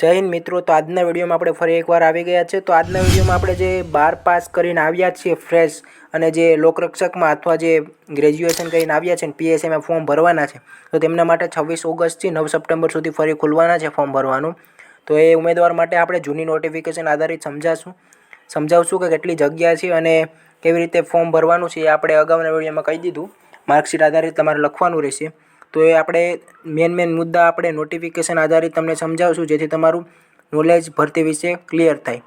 જય હિન્દ મિત્રો, તો આજના વિડીયોમાં આપણે ફરી એકવાર આવી ગયા છે. તો આજના વિડીયોમાં આપણે જે બાર પાસ કરીને આવ્યા છીએ ફ્રેશ અને જે લોકરક્ષકમાં અથવા જે ગ્રેજ્યુએશન કરીને આવ્યા છે ને પીએસઆઈમાં ફોર્મ ભરવાના છે, તો તેમના માટે છવ્વીસ ઓગસ્ટથી નવ સપ્ટેમ્બર સુધી ફરી ખુલવાના છે ફોર્મ ભરવાનું. તો એ ઉમેદવાર માટે આપણે જૂની નોટિફિકેશન આધારિત સમજાશું. સમજાવશું કે કેટલી જગ્યા છે અને કેવી રીતે ફોર્મ ભરવાનું છે એ આપણે અગાઉના વિડીયોમાં કહી દીધું. માર્કશીટ આધારિત તમારે લખવાનું રહેશે. તો એ આપણે મેન મેન મુદ્દા આપણે નોટિફિકેશન આધારિત તમને સમજાવશું, જેથી તમારું નોલેજ ભરતી વિશે ક્લિયર થાય.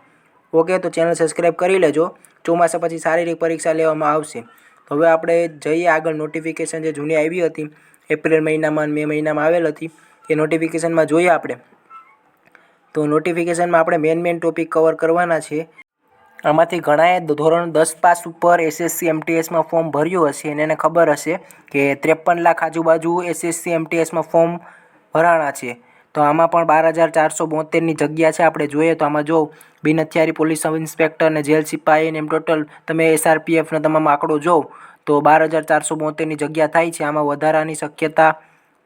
ઓકે તો ચેનલ સબસ્ક્રાઈબ કરી લેજો. ચોમાસા પછી શારીરિક પરીક્ષા લેવામાં આવશે. તો હવે આપણે જઈએ આગળ. નોટિફિકેશન જે જૂની આવી હતી, એપ્રિલ મહિનામાં મે મહિનામાં આવેલ હતી, એ નોટિફિકેશનમાં જોઈએ આપણે. તો નોટિફિકેશનમાં આપણે મેન મેન ટોપિક કવર કરવાના છે આમાંથી ઘણાએ ધોરણ દસ પાસ ઉપર એસએસસી એમટીએસમાં ફોર્મ ભર્યું હશે અને એને ખબર હશે કે ત્રેપન લાખ આજુબાજુ એસએસસી એમટીએસમાં ફોર્મ ભરાણા છે. તો આમાં પણ બાર હજાર ચારસો બોતેરની જગ્યા છે. આપણે જોઈએ તો આમાં જો બિન હથિયારી પોલીસ સબ ઇન્સ્પેક્ટર અને જેલ સિપાહી એમ ટોટલ તમે એસઆરપીએફનો તમામ આંકડો જોવો તો બાર હજાર ચારસો બોતેરની જગ્યા થાય છે. આમાં વધારાની શક્યતા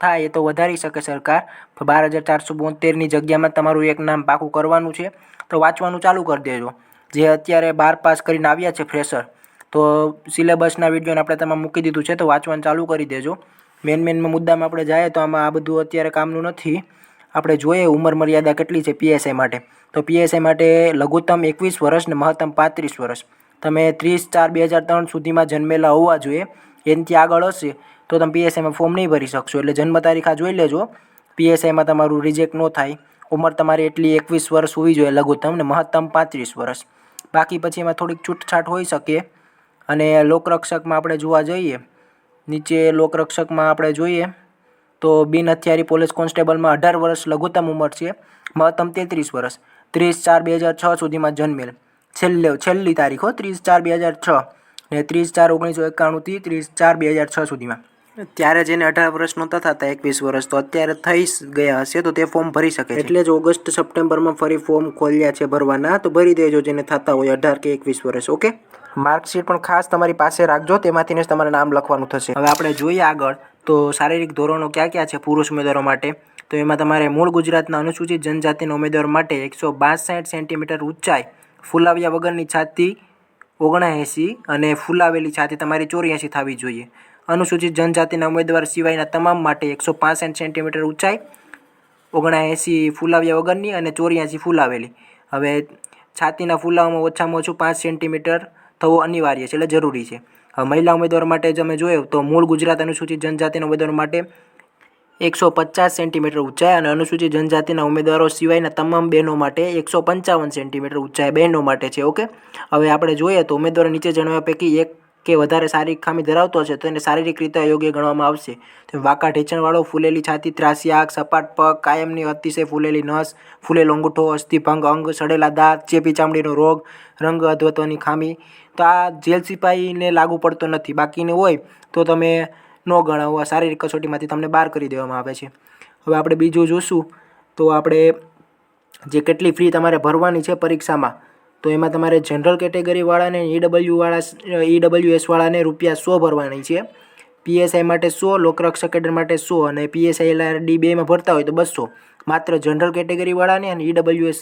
થાય એ તો વધારી શકે સરકાર. બાર હજાર ચારસો બોતેરની જગ્યામાં તમારું એક નામ પાકું કરવાનું છે. તો વાંચવાનું ચાલુ કરી દેજો. જે અત્યારે બાર પાસ કરીને આવ્યા છે ફ્રેશર તો સિલેબસના વિડીયોને આપણે તેમાં મૂકી દીધું છે, તો વાંચવાનું ચાલુ કરી દેજો. મેન મેનમાં મુદ્દામાં આપણે જાય તો આમાં આ બધું અત્યારે કામનું નથી. આપણે જોઈએ ઉંમર મર્યાદા કેટલી છે પીએસઆઈ માટે. તો પીએસઆઈ માટે લઘુત્તમ એકવીસ વર્ષ ને મહત્તમ પાંત્રીસ વર્ષ. તમે ત્રીસ ચાર બે હજાર ત્રણ સુધીમાં જન્મેલા હોવા જોઈએ. એનાથી આગળ હશે તો તમે પીએસઆઈમાં ફોર્મ નહીં ભરી શકશો. એટલે જન્મ તારીખ આ જોઈ લેજો. પીએસઆઈમાં તમારું રિજેક્ટ ન થાય. ઉંમર તમારી એટલી એકવીસ વર્ષ હોવી જોઈએ, લઘુત્તમ ને મહત્તમ પાંત્રીસ વર્ષ. બાકી પછી એમાં થોડીક છૂટછાટ હોઈ શકે. અને લોકરક્ષકમાં આપણે જોવા જઈએ, નીચે લોકરક્ષકમાં આપણે જોઈએ, તો બિન હથિયારી પોલીસ કોન્સ્ટેબલમાં અઢાર વર્ષ લઘુત્તમ ઉંમર છે, મહત્તમ તેત્રીસ વર્ષ. ત્રીસ ચાર બે હજાર છ સુધીમાં જન્મેલ. છેલ્લે, છેલ્લી તારીખો ત્રીસ ચાર બે હજાર છ ને ત્રીસ ચાર ઓગણીસો એકાણુંથી ત્રીસ ચાર બે હજાર છ સુધીમાં. ત્યારે જેને અઢાર વર્ષ નહોતા થતા એકવીસ વર્ષ. તો અત્યારે થઈ ગયા હશે તો તે ફોર્મ ભરી શકે એટલે જ ઓગસ્ટ સપ્ટેમ્બરમાં ફરી ફોર્મ ખોલ્યા છે ભરવાના તો ભરી દેજો જેને થતા હોય અઢાર કે એકવીસ વર્ષ ઓકે? માર્કશીટ પણ ખાસ તમારી પાસે રાખજો તેમાંથી જ તમારે નામ લખવાનું થશે. હવે આપણે જોઈએ આગળ તો શારીરિક ધોરણો ક્યાં ક્યાં છે પુરુષ ઉમેદવારો માટે? તો એમાં તમારે મૂળ ગુજરાતના અનુસૂચિત જનજાતિના ઉમેદવાર માટે એકસો બાસઠ સેન્ટીમીટર ઊંચાઈ ફૂલાવ્યા વગરની છાતી ઓગણએંસી અને ફૂલાવેલી છાતી તમારી ચોર્યાસી થવી જોઈએ. અનુસૂચિત જનજાતિના ઉમેદવાર સિવાયના તમામ માટે એકસો પાસઠ સેન્ટીમીટર ઊંચાઈ, ઓગણએંસી ફૂલાવ્યા વગરની અને ચોર્યાસી ફૂલાવેલી. હવે છાતીના ફૂલાવામાં ઓછામાં ઓછું પાંચ સેન્ટીમીટર થવો અનિવાર્ય છે એટલે જરૂરી છે. હવે મહિલા ઉમેદવાર માટે તમે જોયો તો મૂળ ગુજરાત અનુસૂચિત જનજાતિના ઉમેદવાર માટે એકસો પચાસ સેન્ટીમીટર ઊંચાઈ અને અનુસૂચિત જનજાતિના ઉમેદવારો સિવાયના તમામ બહેનો માટે એકસો પંચાવન સેન્ટીમીટર ઊંચાઈ બહેનો માટે છે, ઓકે? હવે આપણે જોઈએ તો ઉમેદવારો નીચે જણાવ્યા પૈકી એક કે વધારે શારીરિક ખામી ધરાવતો છે તો એને શારીરિક રીતે અયોગ્ય ગણવામાં આવશે. તો વાંકા ઢેંચણવાળો, ફૂલેલી છાતી, ત્રાસી આંખ, સપાટ પગ, કાયમની અતિશય ફૂલેલી નસ, ફૂલેલો અંગૂઠો અસ્થિભંગ અંગ, સડેલા દાંત, ચેપી ચામડીનો રોગ, રંગ અધ્વત્વની ખામી. તો આ જેલ સિપાહીને લાગુ પડતો નથી. બાકીને હોય તો તમે ન ગણાવો. આ શારીરિક કસોટીમાંથી તમને બહાર કરી દેવામાં આવે છે. હવે આપણે બીજું જોશું તો આપણે જે કેટલી ફી તમારે ભરવાની છે પરીક્ષામાં તો એમાં તમારે જનરલ કેટેગરીવાળાને ઈડબલ્યુવાળા ઈડબલ્યુએસવાળાને રૂપિયા સો ભરવાની છે. પીએસઆઈ માટે સો, લોકરક્ષક કેડર માટે સો અને પીએસઆઈ એલ ડી બેમાં ભરતા હોય તો બસો. માત્ર જનરલ કેટેગરીવાળાને અને ઈડબલ્યુએસ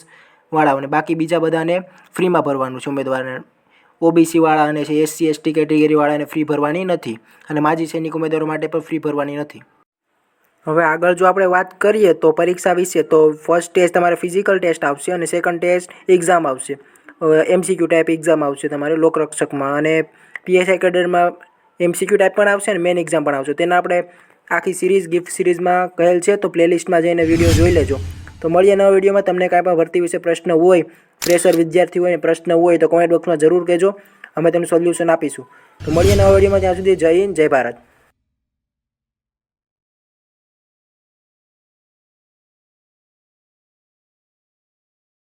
વાળાઓને. બાકી બીજા બધાને ફ્રીમાં ભરવાનું છે ઉમેદવારને. ઓબીસી વાળાને છે એસસી એસટી કેટેગરીવાળાને ફ્રી ભરવાની નથી. અને માજી સૈનિક ઉમેદવારો માટે પણ ફ્રી ભરવાની નથી. હવે આગળ જો આપણે વાત કરીએ તો પરીક્ષા વિશે, તો ફર્સ્ટ ટેસ્ટ તમારે ફિઝિકલ ટેસ્ટ આવશે અને સેકન્ડ ટેસ્ટ એક્ઝામ આવશે. એમસીક્યુ ટાઈપ એક્ઝામ આવશે તમારે લોકરક્ષકમાં અને પીએસઆઈ કેડરમાં એમસીક્યુ ટાઈપ પણ આવશે અને મેન એક્ઝામ પણ આવશે. તેના આપણે આખી સિરીઝ ગિફ્ટ સિરીઝમાં કહેલ છે. તો પ્લેલિસ્ટમાં જઈને વીડિયો જોઈ લેજો. તો મળીએ નવા વિડીયોમાં તમને કાંઈ પણ ભરતી વિશે પ્રશ્ન હોય પ્રેશર વિદ્યાર્થી હોય પ્રશ્ન હોય તો કોમેન્ટ બોક્સમાં જરૂર કહેજો. અમે તેનું સોલ્યુશન આપીશું. તો મળીએ નવા વિડીયોમાં ત્યાં સુધી જય હિન્દ, જય ભારત.